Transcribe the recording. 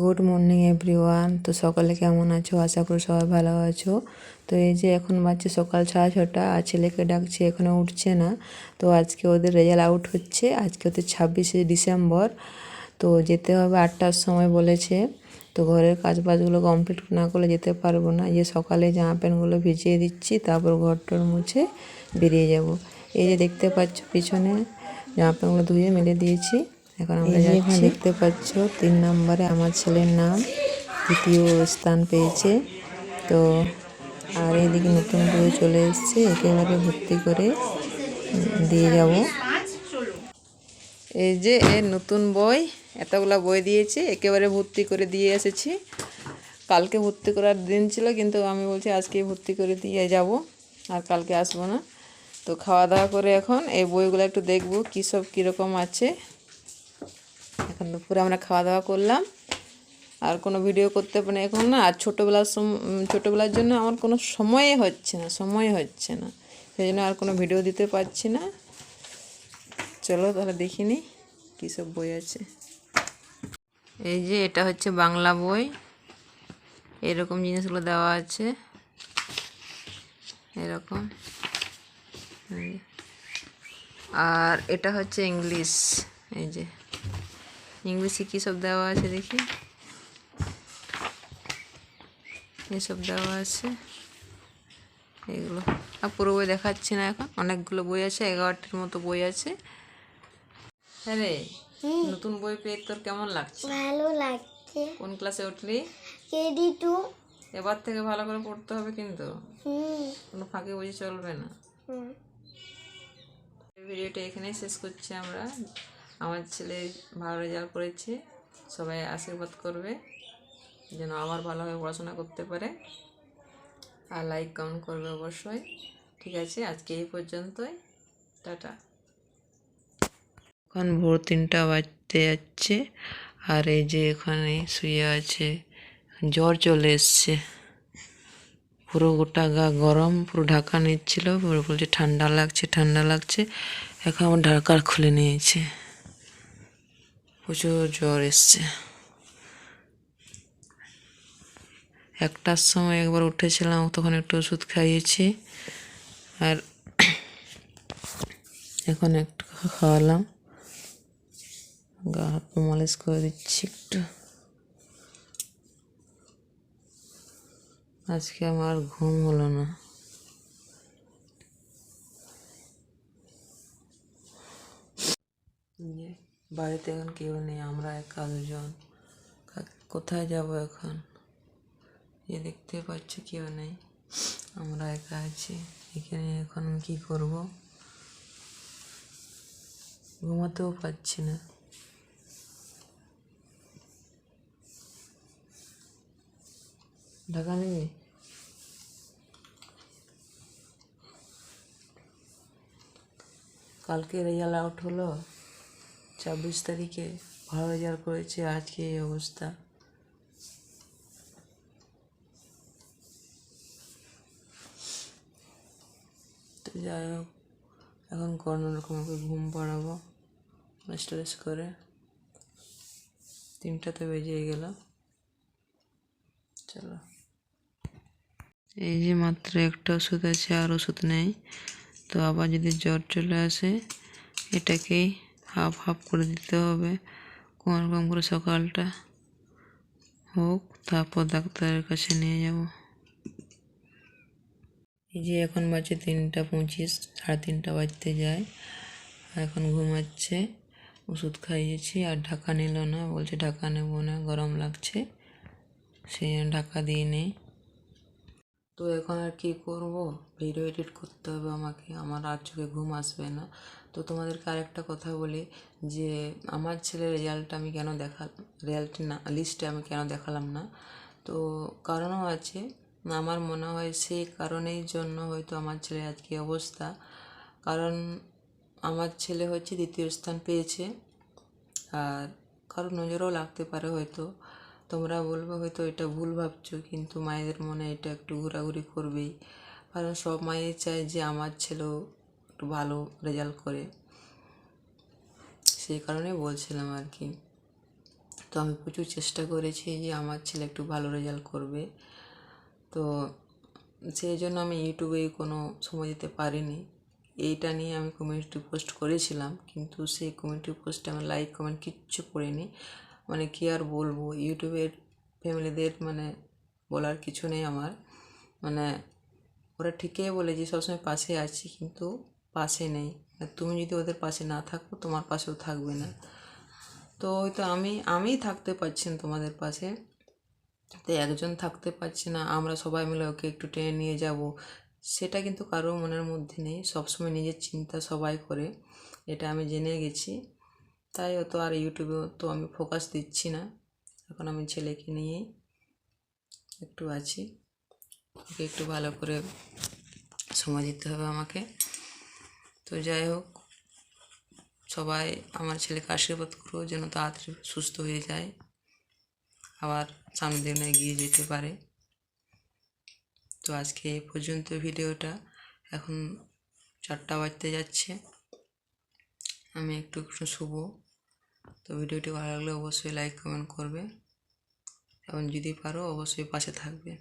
Good morning everyone তো সকালে কেমন আছো? আশা করি সবাই ভালো আছো। তো এই যে এখন বাচ্চা সকাল সাড়ে ছটা, আর ছেলেকে ডাকছে এখনও উঠছে না। তো আজকে ওদের রেজাল্ট আউট হচ্ছে। আজকে ওদের ছাব্বিশে ডিসেম্বর। তো যেতে হবে আটটার সময় বলেছে। তো ঘরের কাজ বাজগুলো কমপ্লিট না করলে যেতে পারব না। যে সকালে জামা প্যান্টগুলো ভিজিয়ে দিচ্ছি, তারপর ঘর টর মুছে বেরিয়ে যাব। এই যে দেখতে পাচ্ছ পিছনে জামা প্যান্টগুলো ধুয়ে মেলে দিয়েছি। এখন আমরা যাচ্ছি। দেখতে পাচ্ছ তিন নম্বরে আমার ছেলের নাম দ্বিতীয় স্থান পেয়েছে। তো আর এইদিকে নতুন বই চলে এসছে একেবারে ভর্তি করে দিয়ে যাব। এই যে এর নতুন বই এতগুলা বই দিয়েছে একেবারে ভর্তি করে দিয়ে এসেছি। কালকে ভর্তি করার দিন ছিল কিন্তু আমি বলছি আজকে ভর্তি করে দিয়ে যাব আর কালকে আসব না। তো খাওয়া দাওয়া করে এখন এই বইগুলো একটু দেখব কী সব কীরকম আছে। এখন দুপুরে আমরা খাওয়া দাওয়া করলাম। আর কোনো ভিডিও করতে পারি এখন না, আর ছোটোবেলার ছোটোবেলার জন্য আমার কোনো সময়ে হচ্ছে না, সময় হচ্ছে না। সেই জন্য আর কোনো ভিডিও দিতে পারছি না। চলো তাহলে দেখিনি কী সব বই আছে। এই যে এটা হচ্ছে বাংলা বই। এরকম জিনিসগুলো দেওয়া আছে। এরকম। আর এটা হচ্ছে ইংলিশ। এই যে। ইংলিশে কী সব দেওয়া আছে দেখি? এসব দেওয়া আছে? এগুলো। আর পুরো বই দেখাচ্ছি না এখন। অনেকগুলো বই আছে এগারোটির মতো বই আছে। হ্যাঁ রে নতুন বই পেয়ে তোর কেমন লাগছে? ভালো লাগছে। কোন ক্লাসে উঠলি? KG two. এবার থেকে ভালো করে পড়তে হবে কিন্তু। কোনো ফাঁকে বুঝে চলবে না। ভিডিওটা এখানেই শেষ করছি আমরা। আমার ছেলে ভালো রেজাল্ট করেছে, সবাই আশীর্বাদ করবে, যেন আবার ভালোভাবে পড়াশোনা করতে পারে। আর লাইক কমেন্ট করবে অবশ্যই। ঠিক আছে, আজকে এই পর্যন্তই। টাটা। এখন ভোর তিনটা বাজতে যাচ্ছে, আর এই যে এখানে শুয়ে আছে, জ্বর চলে এসছে। পুরো গোটা গা গরম, পুরো ঢাকা নিচ্ছিল পুরো বলছে ঠান্ডা লাগছে ঠান্ডা লাগছে। এখন আমার ঢাকা খুলে নিয়েছে। প্রচুর জ্বর এসছে। একটার সময় একবার উঠেছিলাম, তখন একটু ওষুধ খাইয়েছি আর এখন একটু খাওয়ালাম। গা হাত মালিশ করে দিচ্ছি একটু। আজকে আমার ঘুম হলো না যে বাড়িতে এখন কেউ নেই, আমরা একা দুজন। কোথায় যাব এখন? যে দেখতে পাচ্ছি কেউ নেই, আমরা একা আছি। এখানে এখন আমি কী করব? ঘুমাতেও পারছি না। ঢাকা নেবে কালকে রেজাল্ট আউট হলো? ছাব্বিশ তারিখে ভালো রেজাল্ট করেছে, আজকে এই অবস্থা। তো যাই হোক, এখন কোনো রকম ওকে ঘুম পাড়াবো রেস্ট করে। তিনটাতে বেজে গেল। চলো। এই যে মাত্র একটা ওষুধ আছে আর ওষুধ নেই। তো আবার যদি জ্বর চলে আসে, এটাকেই হাফ হাফ করে দিতে হবে। কোনো রকম করে সকালটা হোক, তারপর ডাক্তারের কাছে নিয়ে যাব। এই যে এখন বাজে তিনটা পঁচিশ, সাড়ে তিনটা বাজতে যায়। এখন ঘুমাচ্ছে, ওষুধ খাইয়েছি আর ঢাকা নিল না, বলছে ঢাকা নেব না, গরম লাগছে। সেই জন্য ঢাকা দিয়ে নেই তো এখন আর কি করব? ভিডিও এডিট করতে হবে আমাকে, আমার আর চোখে ঘুম আসবে না। তো তোমাদেরকে আরেকটা কথা বলি, যে আমার ছেলের রেজাল্টটা আমি কেন দেখা রেজাল্ট না লিস্টে আমি কেন দেখালাম না? তো কারণও আছে, আমার মনে হয় সেই কারণেই জন্য হয়তো আমার ছেলে আজকে অবস্থা। কারণ আমার ছেলে হচ্ছে দ্বিতীয় স্থান পেয়েছে, আর কারও নজরও লাগতে পারে হয়তো। তোমরা বলবে হয়তো এটা ভুল ভাবছ, কিন্তু মায়েদের মনে এটা একটু ঘোরাঘুরি করবেই। কারণ সব মায়ে চায় যে আমার ছেলেও একটু ভালো রেজাল্ট করে। সেই কারণে বলছিলাম আর কি। তো আমি প্রচুর চেষ্টা করেছি যে আমার ছেলে একটু ভালো রেজাল্ট করবে। তো সেই জন্য আমি ইউটিউবে কোনো সময় দিতে পারিনি। এইটা নিয়ে আমি কমিউনিটি পোস্ট করেছিলাম, কিন্তু সেই কমিউনিটি পোস্টে আমার লাইক কমেন্ট কিচ্ছু পড়িনি মানে কি আর বলব? ইউটিউবের ফ্যামিলিদের মানে বলার কিছু নেই আমার। মানে ওরা ঠিকই বলে যে, সবসময় পাশে আছি কিন্তু পাশে নেই। আর তুমি যদি ওদের পাশে না থাকো, তোমার পাশেও থাকবে না। তো হয়তো আমি, আমিই থাকতে পারছি না তোমাদের পাশে। তো একজন থাকতে পারছি না, আমরা সবাই মিলে ওকে একটু টেনে নিয়ে যাব। সেটা কিন্তু কারও মনের মধ্যে নেই। সবসময় নিজের চিন্তা সবাই করে। এটা আমি জেনে গেছি। তাই অত আর ইউটিউবে তো আমি ফোকাস দিচ্ছি না। এখন আমি ছেলেকে নিয়েই একটু আছি। ওকে একটু ভালো করে সময় দিতে হবে আমাকে। তো যাই হোক, সবাই আমার ছেলেকে আশীর্বাদ করো যেন তাড়াতাড়ি সুস্থ হয়ে যায়। আবার সামনের দিনে এগিয়ে যেতে পারে। তো আজকে এ পর্যন্ত ভিডিওটা। এখন চারটা বাজতে যাচ্ছে। আমি একটু একটু শুভ তো ভিডিওটি ভালো লাগলে অবশ্যই লাইক কমেন্ট করবে। এবং যদি পারো অবশ্যই পাশে থাকবে।